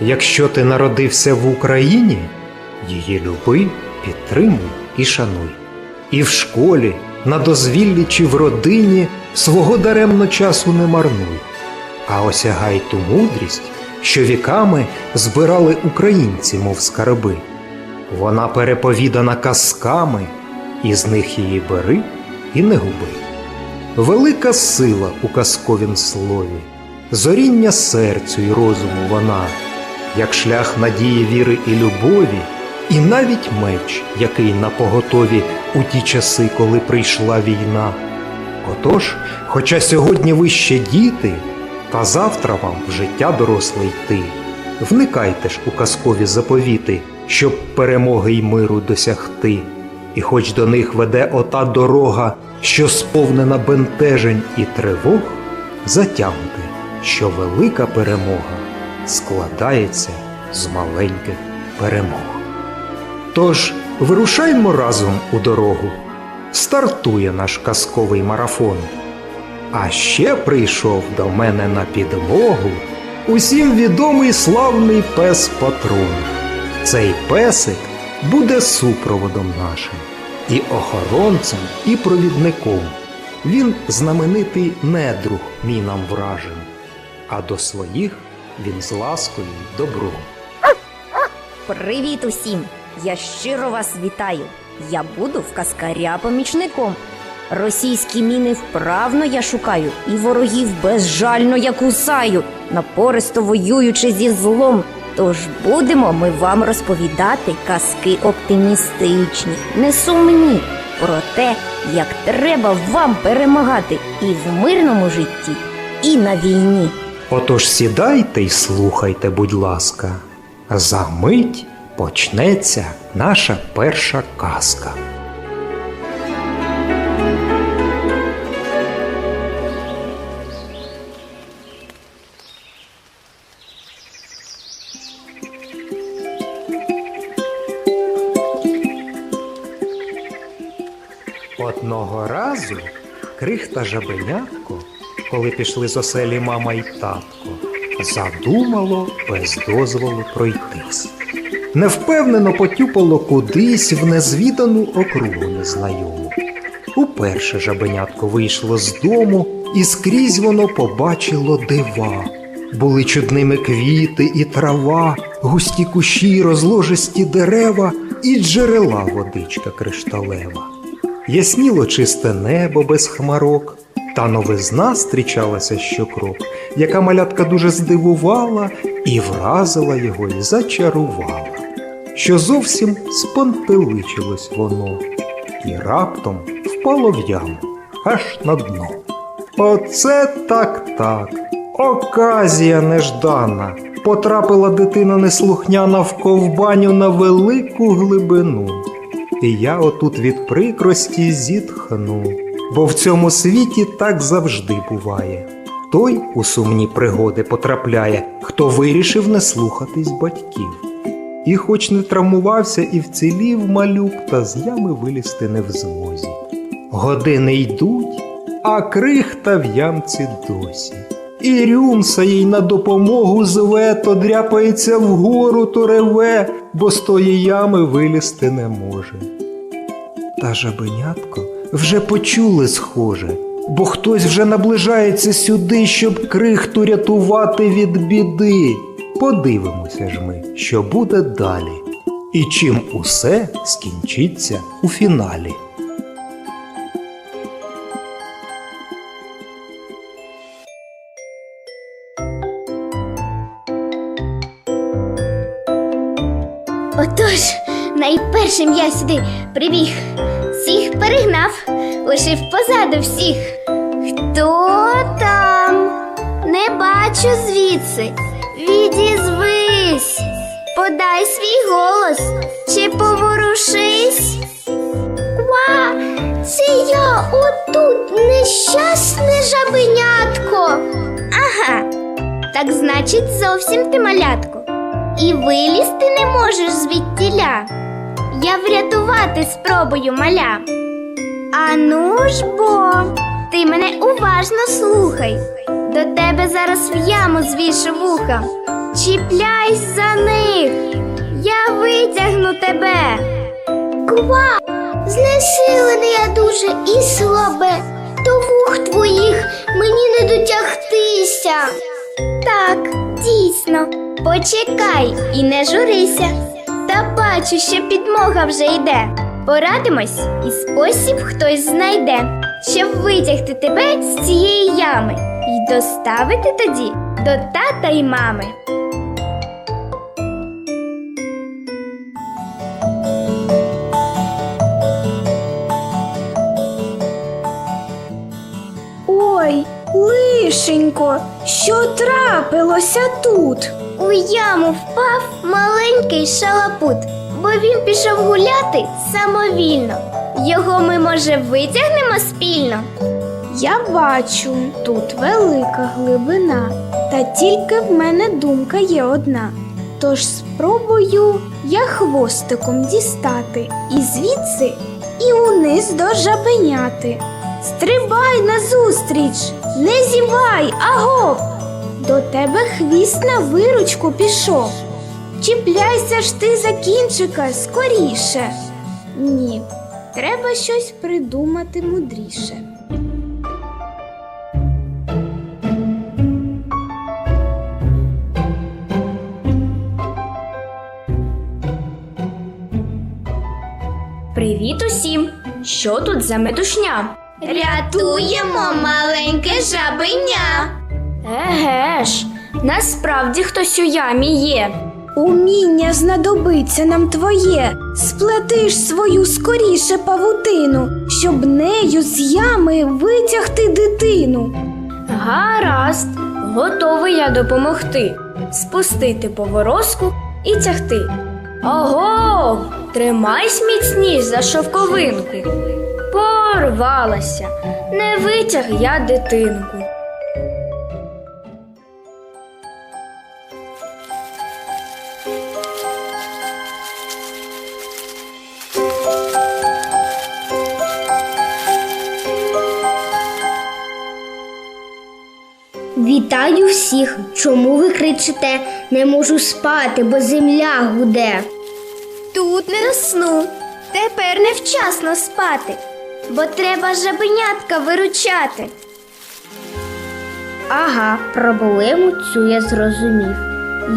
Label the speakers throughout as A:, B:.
A: Якщо ти народився в Україні, її люби, підтримуй і шануй. І в школі, на дозвіллі чи в родині свого даремно часу не марнуй, а осягай ту мудрість, що віками збирали українці, мов скарби. Вона переповідана казками, і з них її бери і не губи. Велика сила у казковім слові, зоріння серцю й розуму вона, як шлях надії, віри і любові, і навіть меч, який на поготові у ті часи, коли прийшла війна. Отож, хоча сьогодні ви ще діти, та завтра вам в життя доросле йти, вникайте ж у казкові заповіти, щоб перемоги й миру досягти. І хоч до них веде ота дорога, що сповнена бентежень і тривог, затямте, що велика перемога складається з маленьких перемог. Тож вирушаймо разом у дорогу. Стартує наш казковий марафон. А ще прийшов до мене на підмогу усім відомий славний пес патрон. Цей песик буде супроводом нашим, і охоронцем, і провідником. Він знаменитий недруг мій нам вражен, а до своїх він з ласкою й добром.
B: Привіт усім! Я щиро вас вітаю. Я буду в каскаря помічником. Російські міни вправно я шукаю, і ворогів безжально я кусаю, напористо воюючи зі злом. Тож будемо ми вам розповідати казки оптимістичні, не сумні про те, як треба вам перемагати і в мирному житті, і на війні.
A: Отож сідайте й слухайте, будь ласка. За мить почнеться наша перша казка. Одного разу крихта жабенятко, коли пішли з оселі мама й татко, задумало без дозволу пройтись. Невпевнено потюпало кудись в незвідану округу незнайому. Уперше жабенятко вийшло з дому, і скрізь воно побачило дива. Були чудними квіти і трава, густі кущі, розложисті дерева і джерела водичка кришталева. Ясніло чисте небо без хмарок, та новизна зустрічалася щокрок, яка малятка дуже здивувала і вразила його і зачарувала, що зовсім спантеличилось воно, і раптом впало в яму аж на дно. Оце так так. Оказія неждана. Потрапила дитина неслухняна в ковбаню на велику глибину. І я отут від прикрості зітхну, бо в цьому світі так завжди буває. Той у сумні пригоди потрапляє, хто вирішив не слухатись батьків. І хоч не травмувався і вцілів малюк, та з ями вилізти не в змозі. Години йдуть, а крихта в ямці досі. І рюмса їй на допомогу зве, то дряпається вгору, то реве, бо з тої ями вилізти не може. Та жабенятко вже почули схоже, бо хтось вже наближається сюди, щоб крихту рятувати від біди. Подивимося ж ми, що буде далі, і чим усе скінчиться у фіналі.
C: Отож, найпершим я сюди прибіг, всіх перегнав, лишив позаду всіх. Хто там? Не бачу звідси. Відізвись, подай свій голос чи поворушись. Ва, це я отут нещасне жабенятко. Ага, так значить, зовсім ти малятко. І вилізти не можеш звідтіля. Я врятувати спробую маля. А ну ж бо, ти мене уважно слухай. До тебе зараз в яму звішу вуха. Чіпляйсь за них, я витягну тебе. Ква, знесилений я дуже і слабе. До вух твоїх мені не дотягтися. Так, дійсно, почекай і не журися. Та бачу, що підмога вже йде. Порадимось, і спосіб хтось знайде, щоб витягти тебе з цієї ями і доставити тоді до тата й мами.
D: Ой, лишенько, що трапилося тут?
C: У яму впав маленький шалапут, бо він пішов гуляти самовільно. Його ми, може, витягнемо спільно.
D: Я бачу, тут велика глибина, та тільки в мене думка є одна. Тож спробую я хвостиком дістати і звідси і униз до жабеняти. Стрибай назустріч, не зівай, агоп! До тебе хвіст на виручку пішов. Чіпляйся ж ти за кінчика скоріше. Ні, треба щось придумати мудріше.
B: Привіт усім! Що тут за метушня?
C: Рятуємо маленьке жабеня.
B: Еге ж, насправді хтось у ямі є.
D: Уміння знадобиться нам твоє, сплетиш свою скоріше павутину, щоб нею з ями витягти дитину.
B: Гаразд, готовий я допомогти. Спустити поворозку і тягти. Ого, тримайсь міцніш за шовковинку. Порвалася, не витяг я дитинку.
C: Вітаю всіх. Чому ви кричите? Не можу спати, бо земля гуде. Тут не сну. Тепер невчасно спати, бо треба жабенятка виручати. Ага, проблему цю я зрозумів.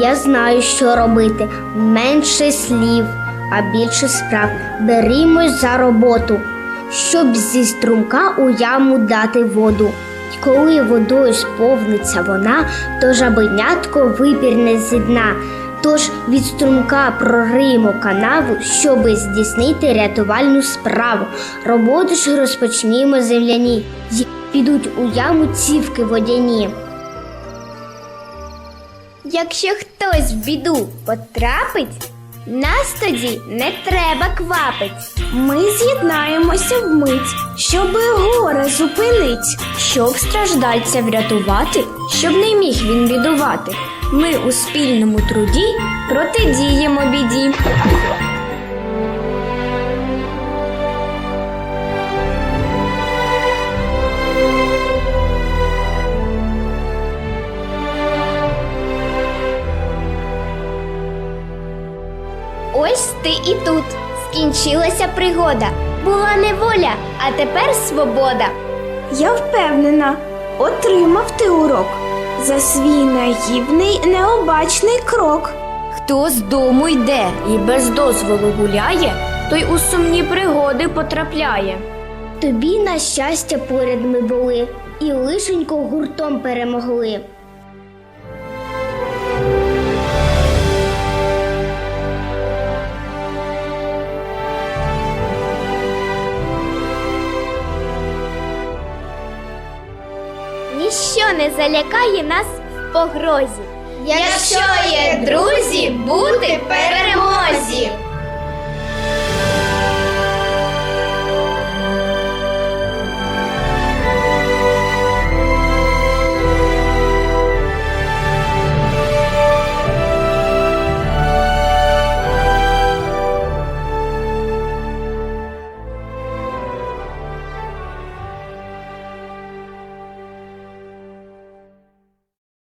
C: Я знаю, що робити. Менше слів, а більше справ. Берімось за роботу, щоб зі струмка у яму дати воду. Коли водою сповниться вона, то жабенятко випірне зі дна. Тож від струмка прориємо канаву, щоби здійснити рятувальну справу. Роботу ж розпочнімо земляні, підуть у яму цівки водяні. Якщо хтось в біду потрапить, нас тоді не треба квапить.
D: Ми з'єднаємося вмить, щоби зупинить.
B: Щоб страждальця врятувати, щоб не міг він бідувати. Ми у спільному труді протидіємо біді.
C: Ось ти і тут. Скінчилася пригода. Була неволя, а тепер свобода.
D: Я впевнена, отримав ти урок за свій наївний необачний крок.
B: Хто з дому йде і без дозволу гуляє, той у сумні пригоди потрапляє.
C: Тобі, на щастя, поряд ми були, і лишенько гуртом перемогли. не залякає нас в погрозі. Якщо є друзі, бути перемозі.